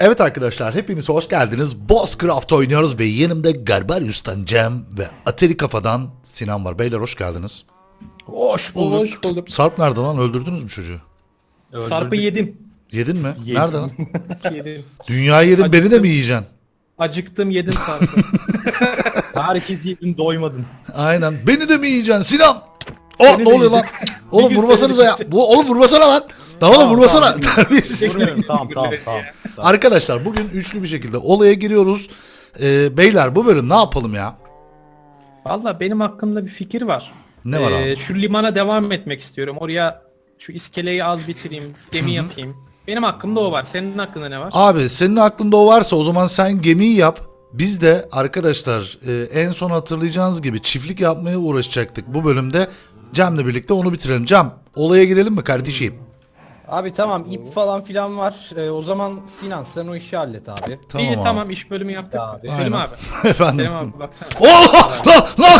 Evet arkadaşlar hepiniz hoş geldiniz. Bosscraft oynuyoruz ve yanımda Garbarius'tan Cem ve Atari Kafa'dan Sinan var. Beyler hoş geldiniz. Hoş bulduk. Hoş bulduk. Sarp nerede lan? Öldürdünüz mü çocuğu? Sarp'ı yedim. Yedin mi? Nerede lan? yedim. Dünyayı yedin beni de mi yiyeceksin? Acıktım yedim Sarp'ı. Herkes yedin doymadın. Aynen. Beni de mi yiyeceksin Sinan? O Seni ne de oluyor lan? yiyeceğim. Oğlum gün vurmasanıza seni ya. Bu, oğlum vurmasana lan. Lan oğlum vurmasana. Terbiyesiz. Vuruyorum tamam tamam tamam. Arkadaşlar bugün üçlü bir şekilde olaya giriyoruz. Ee, beyler bu bölüm ne yapalım ya? Valla benim hakkımda bir fikir var. Ne var Ee, abi? Şu limana devam etmek istiyorum. Oraya şu iskeleyi az bitireyim. Gemi yapayım. Benim hakkımda o var. Senin hakkında ne var? Abi senin aklında o varsa o zaman sen gemiyi yap. Biz de arkadaşlar e, en son hatırlayacağınız gibi çiftlik yapmaya uğraşacaktık bu bölümde. Cem'le birlikte onu bitirelim. Cem olaya girelim mi kardeşim? Abi tamam ip falan filan var. Ee, o zaman Sinan sen o işi hallet abi. Tamam İyi abi. tamam iş bölümü yaptık. Abi. Selim Aynen. abi. Efendim. Selim abi baksana. Oh! Lan lan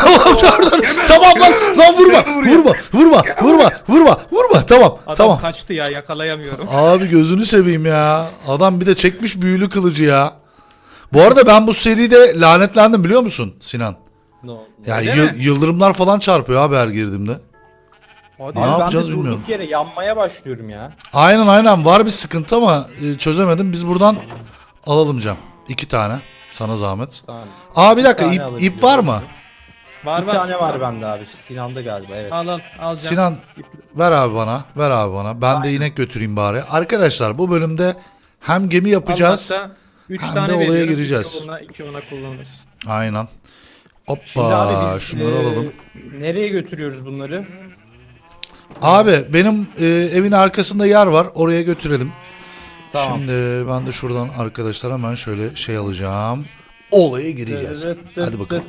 dur. Tamam lan lan vurma. Vurma. Vurma. Vurma. Vurma. Vurma. Tamam. Adam Tamam. kaçtı ya yakalayamıyorum. Abi gözünü seveyim ya. Adam bir de çekmiş büyülü kılıcı ya. Bu arada ben bu seride lanetlendim biliyor musun Sinan? No. Ya mi? yıldırımlar falan çarpıyor abi her girdiğimde. Hadi Ne. Abi yapacağız ben de bilmiyorum. durduk yere yanmaya başlıyorum ya. Aynen aynen var bir sıkıntı ama e, çözemedim. Biz buradan alalım Cem. İki tane. Sana zahmet. Tamam. Aa bir dakika tane ip, alabiliyorum. ip var mı? Var Bir var. tane var bende abi. Sinan'da galiba evet. Al al al canım. Sinan ver abi bana. Ver abi bana. Ben de inek götüreyim bari. Arkadaşlar bu bölümde hem gemi yapacağız. Hatta üç hem de tane olaya veriyorum. gireceğiz. İki ona, iki ona kullanırız. Aynen. Şimdi Hoppa abi biz şunları e, alalım. nereye götürüyoruz bunları? Abi benim e, evin arkasında yer var. Oraya götürelim. Tamam. Şimdi ben de şuradan arkadaşlar hemen şöyle şey alacağım. Olaya gireceğiz. Hadi bakalım.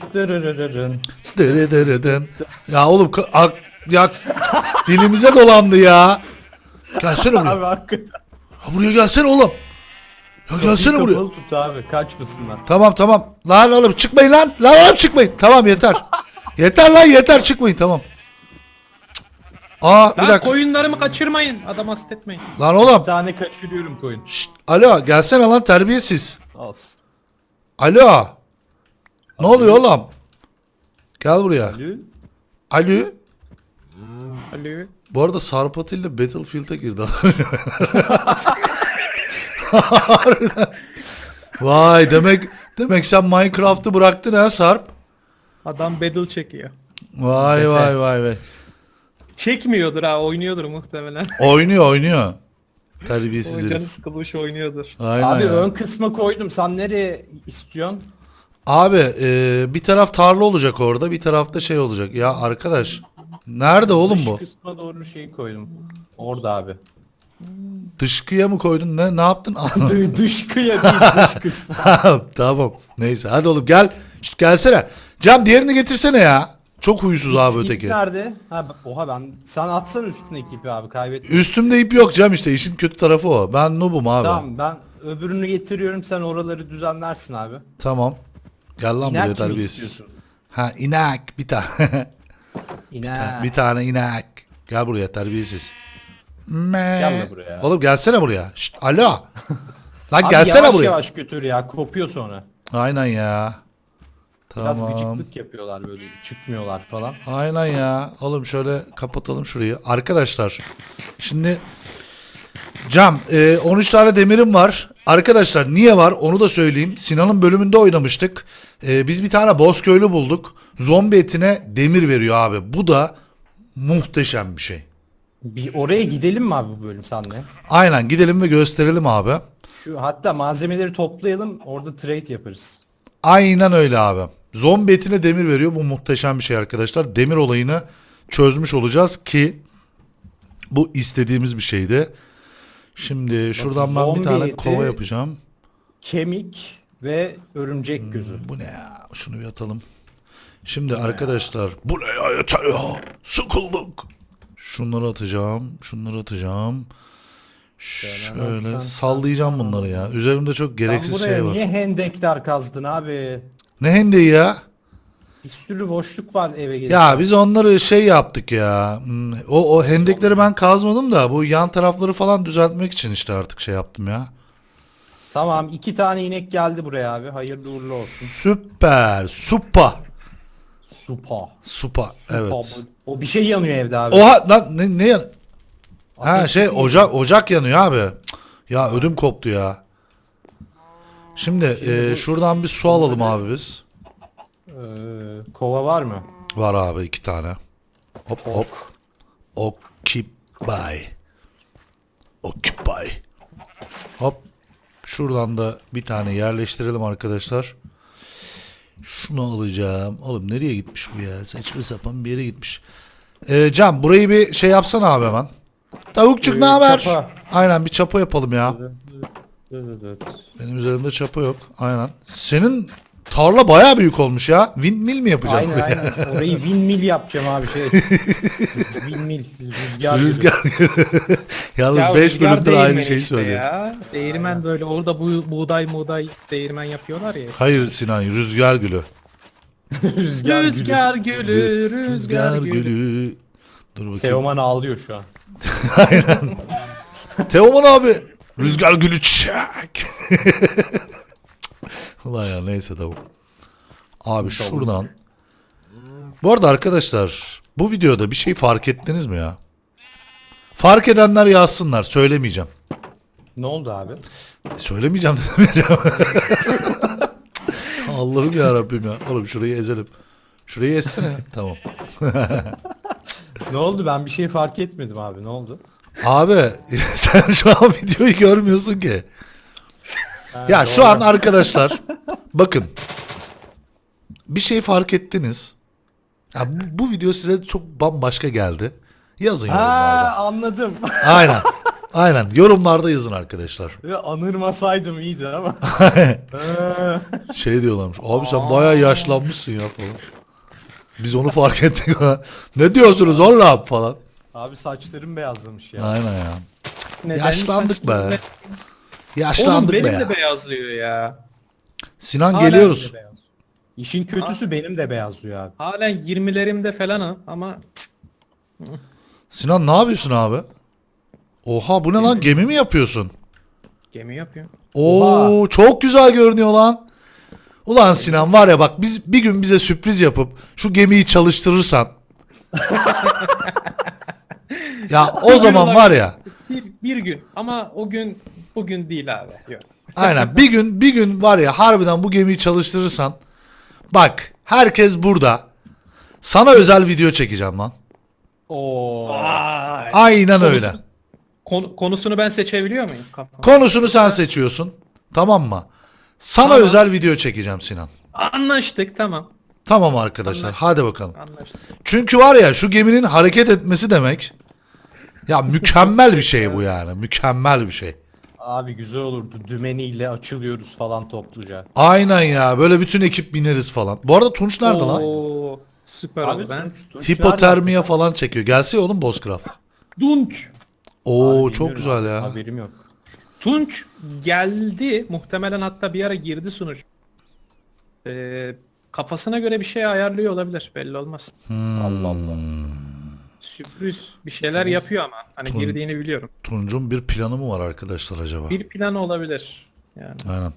Dere. Ya oğlum ka- ak- ya dilimize dolandı ya. Gelsene buraya. Abi hakikaten. Ha, buraya gelsene oğlum. Ya gelsene buraya. kapalı tut abi kaçmasınlar. Tamam tamam. Lan oğlum çıkmayın lan. Lan oğlum çıkmayın. Tamam yeter. yeter lan yeter çıkmayın tamam. Aa bir Lan dakika. koyunlarımı kaçırmayın. Adam hasta etmeyin. Lan oğlum. Bir tane kaçırıyorum koyun. Şşt, alo gelsene lan terbiyesiz. Olsun. Alo. Ne oluyor oğlum? Gel buraya. Alo. Alo. Alo. Bu arada Sarp Atilla Battlefield'e girdi. Harbiden. Vay demek demek sen Minecraft'ı bıraktın ha Sarp. Adam battle çekiyor. Vay vay vay vay. Çekmiyordur ha oynuyordur muhtemelen. Oynuyor oynuyor. Terbiyesiz canı herif. sıkılmış oynuyordur. Aynen Abi ya. ön kısma koydum. Sen nereye istiyorsun? Abi e, bir taraf tarla olacak orada bir tarafta şey olacak. Ya arkadaş nerede oğlum Dış bu? kısma doğru şey koydum. Orada abi. Dışkıya mı koydun ne ne yaptın? Dış, dış kıya değil dış kısma. tamam neyse hadi oğlum gel. Şşt, gelsene. Cam diğerini getirsene ya. Çok huysuz abi İp öteki. nerede? Ha, oha ben. Sen atsan üstündeki ipi abi kaybet. Üstümde ip yok Cam işte işin kötü tarafı o. Ben noobum abi. Tamam. Tamam ben öbürünü getiriyorum sen oraları düzenlersin abi. Gel lan buraya mi terbiyesiz. istiyorsun? Ha inek bir tane. İne. bir tane inek. Gel buraya terbiyesiz. Me. Gel de buraya. Oğlum gelsene buraya. Şşt, alo. Lan Abi gelsene yavaş buraya. yavaş götür ya kopuyor sonra. Aynen ya. Biraz Tamam. gıcıklık yapıyorlar böyle çıkmıyorlar falan. Aynen ya. Oğlum şöyle kapatalım şurayı. Arkadaşlar şimdi Cam e, 13 tane demirim var. Arkadaşlar niye var onu da söyleyeyim. Sinan'ın bölümünde oynamıştık. E, biz bir tane boss köylü bulduk. Zombi etine demir veriyor abi. Bu da muhteşem bir şey. Bir oraya gidelim mi abi bu bölüm senle? Aynen gidelim ve gösterelim abi. Şu hatta malzemeleri toplayalım orada trade yaparız. Aynen öyle abi. Zombi etine demir veriyor. Bu muhteşem bir şey arkadaşlar. Demir olayını çözmüş olacağız ki bu istediğimiz bir şeydi. Şimdi şuradan ben bir tane eti- kova yapacağım. Kemik ve örümcek gözü. Bu ne ya? Şunu bir atalım. Şimdi arkadaşlar bu ne ya yeter ya. Sıkıldık. Şunları atacağım. Şunları atacağım. Şöyle sallayacağım bunları ya. Üzerimde çok gereksiz şey var. niye hendekler kazdın abi? Ne hendeyi ya? Bir sürü boşluk var eve gelirken. Ya biz onları şey yaptık ya. Hmm, O, o hendekleri ben kazmadım da bu yan tarafları falan düzeltmek için işte artık şey yaptım ya. Tamam iki tane inek geldi buraya abi. Hayırlı uğurlu olsun. Süper. Supa. Supa. Supa. Evet. O bir şey yanıyor evde abi. Oha lan ne, ne yan- Ha Ateş şey ocak ocak yanıyor abi. Cık, Ya ödüm koptu ya. Şimdi e, şuradan bir su alalım abi biz. Ee, kova var mı? Var abi iki tane. Hop hop. Occupy. Occupy. Hop. Şuradan da bir tane yerleştirelim arkadaşlar. Şunu alacağım. Oğlum nereye gitmiş bu ya? Saçma sapan bir yere gitmiş. Ee, Can burayı bir şey yapsana abi hemen. Tavukçuk Ee, ne haber? çapa. Aynen bir çapa yapalım ya. Evet, evet. Benim üzerimde çapa yok. Aynen. Senin tarla bayağı büyük olmuş ya. Windmill mi yapacaksın? Aynen aynen. Orayı windmill yapacağım abi şey. windmill. Rüzgar. Rüzgar. Yalnız Ya 5 rüzgar bölümdür aynı şeyi işte söylüyor. Ya. Değirmen böyle orada bu buğday buğday değirmen yapıyorlar ya. Hayır Sinan rüzgar gülü. Rüzgar. gülü. Rüzgar gülü, rüzgar Rüzgar gülü. gülü. Dur bakayım. Teoman ağlıyor şu an. Teoman abi. Rüzgar gülü çek. Ulan ya neyse tamam. Abi şuradan. Bu arada arkadaşlar bu videoda bir şey fark ettiniz mi ya? Fark edenler yazsınlar. Söylemeyeceğim. Ne oldu abi? Söylemeyeceğim demeyeceğim. Allah'ım ya Rabbim ya. Oğlum şurayı ezelim. Şurayı ezsene. tamam. Ne oldu? Ben bir şey fark etmedim abi. Ne oldu? Abi sen şu an videoyu görmüyorsun ki. Ya şu an arkadaşlar bakın bir şey fark ettiniz. Ya bu, bu video size çok bambaşka geldi. Yazın Ha yorumlarda. anladım. Aynen. Aynen. Yorumlarda yazın arkadaşlar. Ve anırmasaydım iyiydi ama. Şey diyorlarmış. Abi sen bayağı yaşlanmışsın ya falan. Biz onu fark ettik. ne diyorsunuz oğlum falan. Abi saçlarım beyazlamış ya. Aynen ya. Neden Yaşlandık be. Oğlum Yaşlandık benim be ya. de beyazlıyor ya. Sinan Halen geliyoruz. beyaz. İşin kötüsü benim de beyazlıyor abi. Halen 20'lerimde falanım ama Sinan ne yapıyorsun abi? Oha bu ne lan gemi mi yapıyorsun? gemi yapıyor. Oo çok güzel görünüyor lan. Ulan Sinan var ya bak biz bir gün bize sürpriz yapıp şu gemiyi çalıştırırsan. ya o zaman var ya. Bir, bir gün ama o gün bugün değil abi. Yok. Aynen bir gün bir gün var ya harbiden bu gemiyi çalıştırırsan. Bak herkes burada. Sana özel video çekeceğim lan. Oo. Vay. Aynen öyle. Konu- konusunu ben seçebiliyor muyum? Kafam. Konusunu sen seçiyorsun. Tamam mı? Sana Tamam. özel video çekeceğim Sinan. Anlaştık tamam. Tamam arkadaşlar hadi bakalım. Anlaştık. Çünkü var ya şu geminin hareket etmesi demek ya mükemmel bir şey bu yani. Mükemmel bir şey. Abi güzel olurdu. Dümeniyle açılıyoruz falan topluca. Aynen ya böyle bütün ekip bineriz falan. Bu arada Tunç nerede lan? Oo, Süper Abi oldu ben. Hipotermiye falan çekiyor. Gelse ya oğlum Bozcraft. Tunç. Oo Abi çok bilmiyorum güzel abi, ya. Haberim yok. Tunç geldi. Muhtemelen hatta bir ara girdi sunucu. Ee, kafasına göre bir şey ayarlıyor olabilir. Belli olmaz. Allah Allah. Sürpriz bir şeyler yapıyor ama. Hani Tun- girdiğini biliyorum. Tunç'un bir planı mı var arkadaşlar acaba? Bir plan olabilir. Yani. Aynen.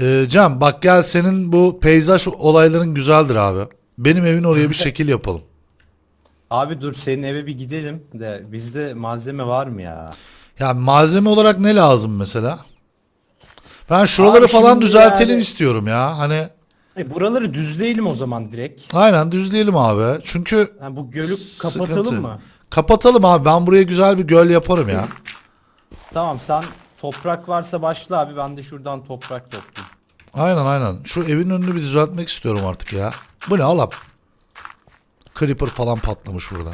Ee, Can bak gel senin bu peyzaj olayların güzeldir abi. Benim evin oraya bir şekil yapalım. Abi dur senin eve bir gidelim de bizde malzeme var mı ya? Ya malzeme olarak ne lazım mesela? Ben şuraları Abi falan şimdi düzeltelim yani- istiyorum ya. Hani E buraları düzleyelim o zaman direkt. aynen düzleyelim abi. Çünkü Ha, bu gölü Sıkıntı. kapatalım mı? kapatalım abi. Ben buraya güzel bir göl yaparım ya. Tamam sen toprak varsa başla abi ben de şuradan toprak toplayayım. Aynen aynen. Şu evin önünü bir düzeltmek istiyorum artık ya. Bu ne oğlum? Creeper falan patlamış burada.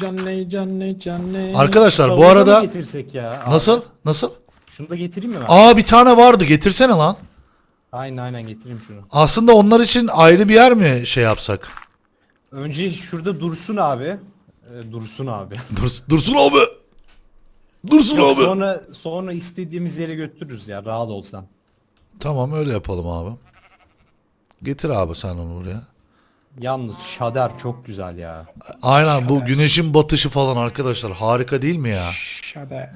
Canne canne canne. Arkadaşlar bu da arada getirsek ya. abi? nasıl? Nasıl? Şunu da getireyim mi ben? Aa bir tane vardı. Getirsene lan. Aynen aynen getireyim şunu. Aslında onlar için ayrı bir yer mi şey yapsak? Önce şurada dursun abi. Ee, dursun abi. Dur, dursun abi. Dursun abi. sonra sonra istediğimiz yere götürürüz ya rahat olsan. Tamam öyle yapalım abi. Getir abi sen onu buraya. Yalnız şader çok güzel ya. Aynen bu güneşin batışı falan arkadaşlar harika değil mi ya? Şaber.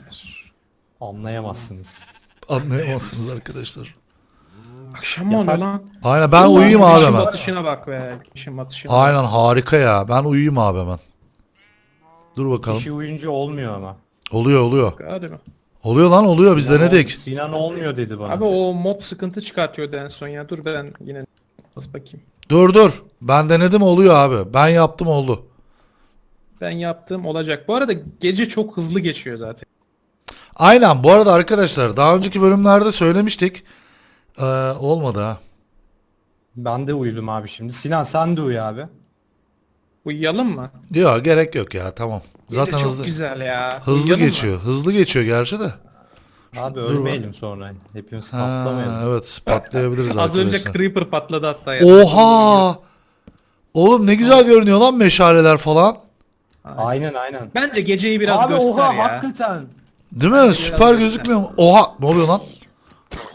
Anlayamazsınız. Anlayamazsınız arkadaşlar. Akşam mı oluyor lan? Aynen ben uyuyayım abi hemen. batışına bak be. Güneşin batışına. Aynen harika ya. Ben uyuyayım abi hemen. Dur bakalım. Kişi uyunca olmuyor ama. Oluyor oluyor. Hadi mi? Oluyor lan oluyor biz denedik. Sinan olmuyor dedi bana. Abi o mob sıkıntı çıkartıyordu en son ya. Dur ben yine bas bakayım. Dur dur. Ben denedim oluyor abi. Ben yaptım oldu. Ben yaptığım olacak. Bu arada gece çok hızlı geçiyor zaten. Aynen bu arada arkadaşlar daha önceki bölümlerde söylemiştik. Ee, olmadı ha. Ben de uyudum abi şimdi. Sinan sen de uyu abi. Uyuyalım mı? Yok gerek yok ya tamam. Gece Zaten çok hızlı güzel ya. hızlı Uyuyalım mı? geçiyor. Hızlı geçiyor gerçi de. Abi ölmeyelim sonra. Hepimiz Ha, patlamayalım. evet patlayabiliriz Az önce arkadaşlar. Creeper patladı hatta. ya. Oha! Oğlum ne güzel görünüyor lan meşaleler falan. Aynen aynen. Bence geceyi biraz abi göster oha ya. hakikaten. Değil mi? Süper gözükmüyor mu? Oha! Ne oluyor lan?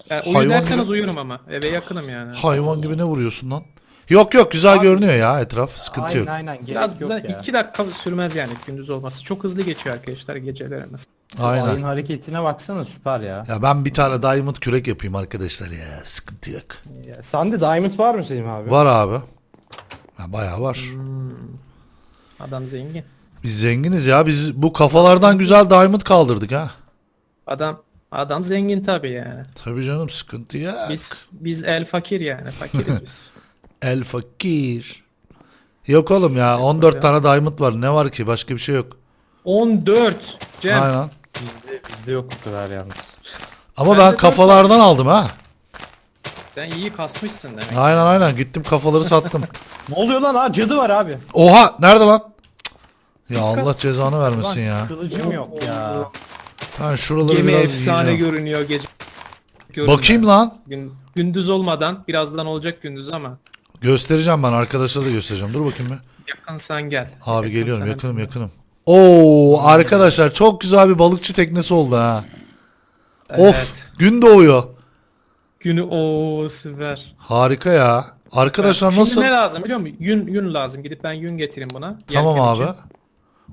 Yani uyu Hayvan derseniz gibi. uyurum ama. Eve yakınım yani. Hayvan gibi ne vuruyorsun lan? Yok yok güzel görünüyor ya etraf. Sıkıntı Aynen yok. aynen gerek Biraz yok da ya. iki dakika sürmez yani gündüz olması. Çok hızlı geçiyor arkadaşlar gecelerimiz. Aynen. Ayın hareketine baksana süper ya. Ya ben bir tane diamond kürek yapayım arkadaşlar ya. Sıkıntı yok. ya. Sende diamond var mı Selim abi? Var abi. Ya bayağı var. Adam zengin. Biz zenginiz ya. Biz bu kafalardan güzel diamond kaldırdık ha. Adam adam zengin tabii yani. Tabii canım sıkıntı ya. Biz biz el fakir yani. Fakiriz biz. El fakir. Yok oğlum ya 14 tane diamond var. Ne var ki? Başka bir şey yok. 14. Cem. Aynen. Bizde, bizde yok bu kadar yalnız. Ama ben dört kafalardan aldım ha. Sen iyi kasmışsın demek. Aynen aynen gittim kafaları sattım. Ne oluyor lan ha cadı var abi. Oha nerede lan? Cık. Ya Allah cezanı vermesin ya. Kılıcım yok ya. Ben şuraları Gemi biraz efsane yiyeceğim. görünüyor gece. Görünmez. Bakayım lan. Gün, gündüz olmadan birazdan olacak gündüz ama Göstereceğim ben arkadaşlara da göstereceğim. Dur bakayım bir. yakınsan gel. Abi geliyorum Yakınsan- yakınım yakınım. Oo arkadaşlar çok güzel bir balıkçı teknesi oldu ha. Evet. Of gün doğuyor. Günü o süper. Harika ya. Arkadaşlar Şimdi nasıl? ne lazım biliyor musun? Yün, yün lazım. Gidip ben yün getireyim buna. Tamam Yelken abi. için.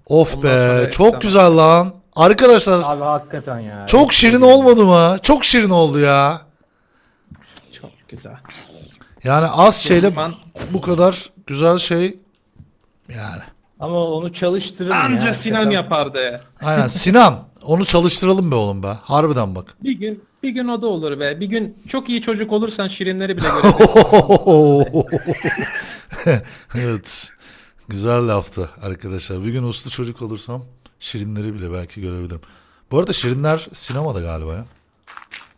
Of Ondan be çok güzel lan. Arkadaşlar Abi hakikaten ya. çok şirin olmadı mı? Çok şirin oldu ya. Çok güzel. Yani az şeyle zaman- bu kadar güzel şey yani. Ama onu çalıştırın ya. Anca Sinan hakikaten. yapardı. Aynen Sinan onu çalıştıralım be oğlum be. Harbiden bak. Bir gün bir gün o da olur be. Bir gün çok iyi çocuk olursan şirinleri bile görebilirsin. evet. Güzel laftı arkadaşlar. Bir gün uslu çocuk olursam şirinleri bile belki görebilirim. Bu arada şirinler sinemada galiba ya.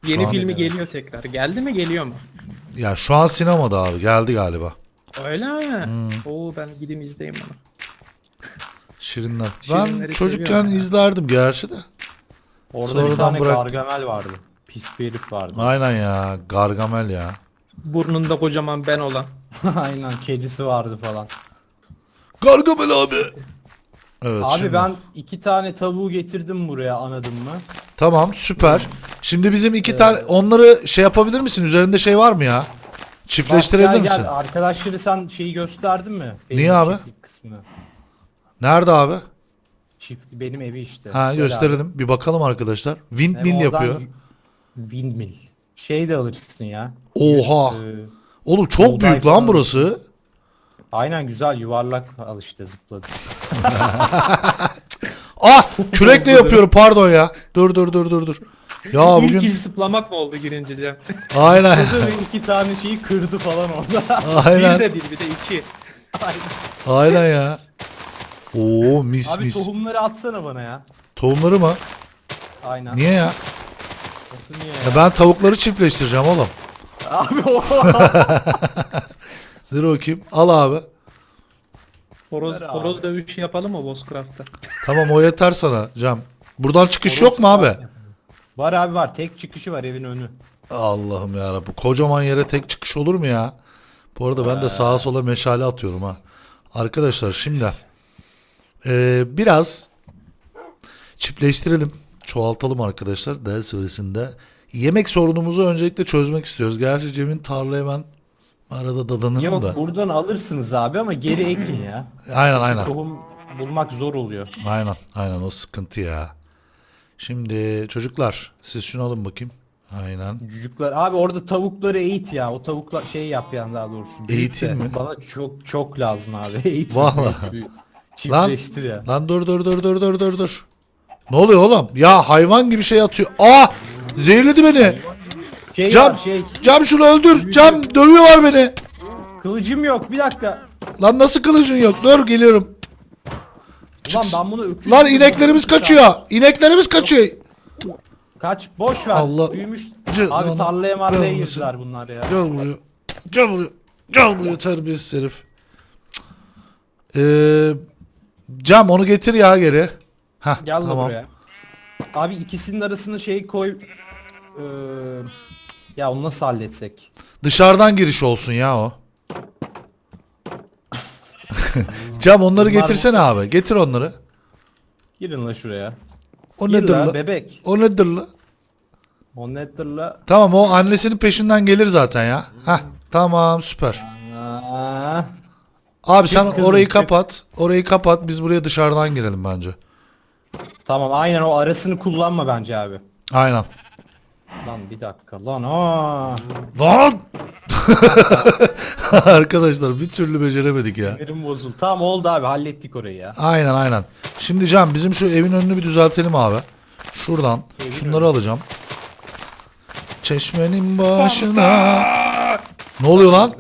Yeni an- filmi geliyor tekrar. Geldi mi geliyor mu? Ya şu an sinemada abi geldi galiba. Öyle mi? Hmm. Oo ben gideyim izleyeyim bunu. Şirinler. Ben Şirinleri çocukken seviyorum ya. izlerdim gerçi de. Orada bir Sonradan tane bırak- Gargamel vardı. Pis bir herif vardı. Aynen ya. Gargamel ya. Burnunda kocaman ben olan. Aynen kedisi vardı falan. Gargamel abi. Evet. Abi şimdi- ben iki tane tavuğu getirdim buraya anladın mı? Tamam süper. Şimdi bizim iki tane onları şey yapabilir misin? Üzerinde şey var mı ya? Bak, Çiftleştirebilir gel, misin? Gel. Arkadaşları sen şeyi gösterdin mi? Benim Niye abi? çiftlik Kısmını. Nerede abi? Çift benim evi işte. Ha gösterelim. Bir bakalım arkadaşlar. abi. Hem Windmill oradan yapıyor. Windmill. Şey de alırsın ya. Oha. Ee, Oğlum çok buğday büyük lan falan burası. Aynen güzel yuvarlak al işte zıpladı. Ah kürekle yapıyorum pardon ya. Dur dur dur dur dur. Ya İlk bugün iş zıplamak mı oldu girince Cem? aynen iki tane şeyi kırdı falan orada. bir aynen de bir bir de iki. aynen ya. Oo mis Abi mis. tohumları atsana bana ya. Tohumları mı? Aynen. Niye ya? Nasıl niye ya? ya? Ben tavukları çiftleştireceğim oğlum. Abi o. Dur bakayım. Al abi. Horoz, Ver abi. horoz dövüşü yapalım mı Bozcraft'ta? Tamam o yeter sana Cem. Buradan çıkış yok mu abi? Var abi var. Tek çıkışı var evin önü. Allah'ım ya Bu kocaman yere tek çıkış olur mu ya? Bu arada ben de sağa sola meşale atıyorum ha. Arkadaşlar şimdi eee, biraz çiftleştirelim. Çoğaltalım arkadaşlar. Daha sonrasında yemek sorunumuzu öncelikle çözmek istiyoruz. Gerçi Cem'in tarlaya ben arada dadanırım Yok da. buradan alırsınız abi ama geri ekin ya. Aynen aynen. Tohum bulmak zor oluyor. Aynen aynen o sıkıntı ya. Şimdi çocuklar siz şunu alın bakayım. Aynen. Cücükler. Abi orada tavukları eğit ya. O tavukla şey yap yani daha doğrusu. De. mi? Bana çok çok lazım abi. Eğit. Büyüt. Lan, ya. lan dur dur dur dur dur dur dur. Ne oluyor oğlum? Ya hayvan gibi şey atıyor. Aa! Zehirledi beni. Şey Cam, var şey. Cam şunu öldür. Cam dövüyorlar beni. Kılıcım yok bir dakika. Lan nasıl kılıcın yok? Dur geliyorum. Ulan ben bunu öküz Lan gibi ineklerimiz kaçıyor. İneklerimiz kaçıyor. Kaç boş ver. Allah. Büyümüş. Ce- Abi tarlaya marlaya Görmesin. girdiler bunlar ya. Gel buraya. Gel buraya. Gel buraya terbiyesiz herif. Cık. Ee, Cam onu getir ya geri. Hah, Gel de tamam. buraya. Abi ikisinin arasına şey koy. Ee, ya onu nasıl halletsek? Dışarıdan giriş olsun ya o. Cam onları Bunlar- getirsene abi. Getir onları. Girin la şuraya. O Gir nedir la la? bebek. O nedir la? O nedir la? Tamam o annesinin peşinden gelir zaten ya. Hah tamam süper. Aa, Abi sen kızım, orayı çık. kapat. Orayı kapat. Biz buraya dışarıdan girelim bence. tamam aynen o arasını kullanma bence abi. Aynen. Lan bir dakika lan aa. Lan! Arkadaşlar bir türlü beceremedik ya. Sinirim bozuldu. Tamam oldu abi hallettik orayı ya. Aynen aynen. Şimdi Can bizim şu evin önünü bir düzeltelim abi. Şuradan şunları alacağım. Çeşmenin başına. Ne oluyor lan?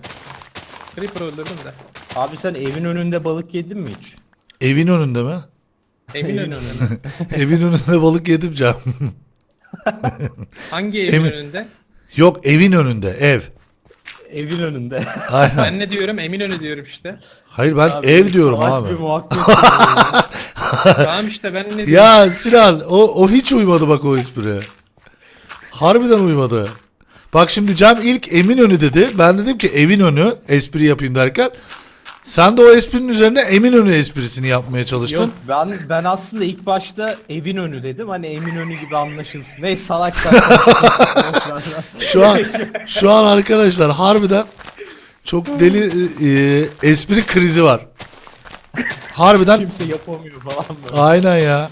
Creeper öldürdüm de. Abi sen evin önünde balık yedin mi hiç? Evin önünde mi? Evin önünde. evin önünde balık yedim Can. Hangi evin Emin- önünde? Yok evin önünde ev. Evin önünde. Aynen. Ben ne diyorum? Eminönü diyorum işte. Hayır ben Abi, ev diyorum salak abi. bir muhabbet tamam işte ben ne diyorum? Ya Sinan o, o hiç uymadı bak o espri. Harbiden uymadı. Bak şimdi Cem ilk Eminönü dedi. Ben dedim ki evin önü espri yapayım derken. Sen de o esprinin üzerine Eminönü esprisini yapmaya çalıştın. Yok ben ben aslında ilk başta evin önü dedim. Hani emin önü gibi anlaşılsın. Neyse salak. Şu an şu an arkadaşlar harbiden çok deli e, e, espri krizi var. Harbiden Kimse yapamıyor falan böyle. aynen ya.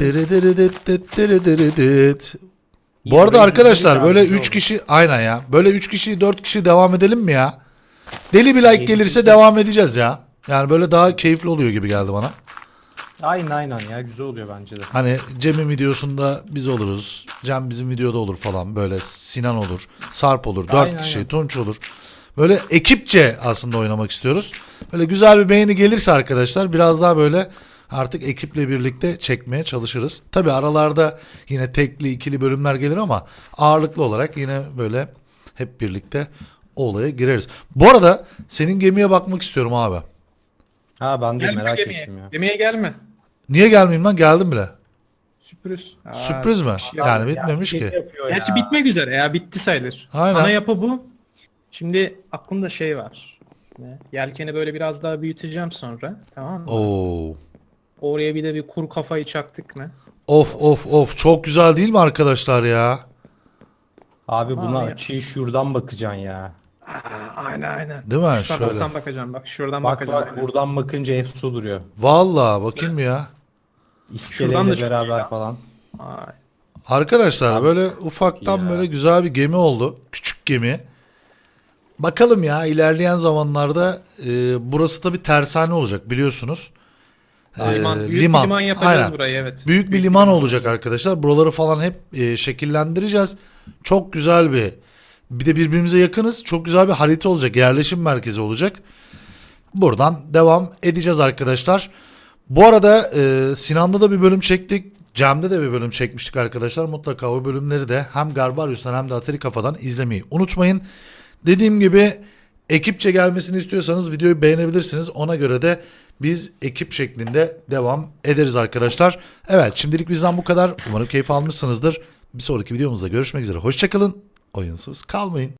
Dere dere det det dere dere det. Bu arada arkadaşlar böyle yardımcı 3 oldu. kişi aynen ya. Böyle 3 kişi 4 kişi devam edelim mi ya? Deli bir like gelirse devam edeceğiz ya. Yani böyle daha keyifli oluyor gibi geldi bana. Aynen aynen ya güzel oluyor bence de. Hani Cem'in videosunda biz oluruz. Cem bizim videoda olur falan. Böyle Sinan olur. Sarp olur. 4 Aynen, kişi. aynen. Tunç olur. Böyle ekipçe aslında oynamak istiyoruz. Böyle güzel bir beğeni gelirse arkadaşlar biraz daha böyle artık ekiple birlikte çekmeye çalışırız. Tabi aralarda yine tekli ikili bölümler gelir ama ağırlıklı olarak yine böyle hep birlikte olaya gireriz. Bu arada senin gemiye bakmak istiyorum abi. Ha ben de Gelme merak gemiye. ettim ya. Gemiye gelme. Niye gelmeyeyim lan? Geldim bile. Sürpriz. Aa, Sürpriz mi? şey Yani bitmemiş Kedi ki. yapıyor Gerçi ya. bitmek üzere ya bitti sayılır. Aynen. Ana yapı bu. Şimdi aklımda şey var. Ne? Yelkeni böyle biraz daha büyüteceğim sonra. Tamam mı? Oo. Oraya bir de bir kuru kafayı çaktık mı? Of of of çok güzel değil mi arkadaşlar ya? Abi buna Abi ya. çiğ şuradan bakacaksın ya. Aa, aynen aynen. Değil mi? Şu Şöyle. taraftan bakacağım bak. Şuradan Bak bakacağım. bak buradan bakınca efsu duruyor. Vallahi bakayım ya. Şuradan da İskeleyle çok beraber falan. Ay. Arkadaşlar böyle ufaktan ya. böyle güzel bir gemi oldu. Küçük gemi. Bakalım ya ilerleyen zamanlarda e, burası tabi tersane olacak biliyorsunuz. E, Liman, büyük bir liman yapacağız Aynen. burayı evet. Büyük bir liman olacak arkadaşlar. Buraları falan hep e, şekillendireceğiz. Çok güzel bir bir de birbirimize yakınız. Çok güzel bir harita olacak. Yerleşim merkezi olacak. Buradan devam edeceğiz arkadaşlar. Bu arada e, Sinan'da da bir bölüm çektik. Cem'de de bir bölüm çekmiştik arkadaşlar. Mutlaka o bölümleri de hem Garbarius'tan hem de Atari Kafa'dan izlemeyi unutmayın. Dediğim gibi ekipçe gelmesini istiyorsanız videoyu beğenebilirsiniz. Ona göre de biz ekip şeklinde devam ederiz arkadaşlar. Evet şimdilik bizden bu kadar. Umarım keyif almışsınızdır. Bir sonraki videomuzda görüşmek üzere. Hoşçakalın oyunsuz kalmayın.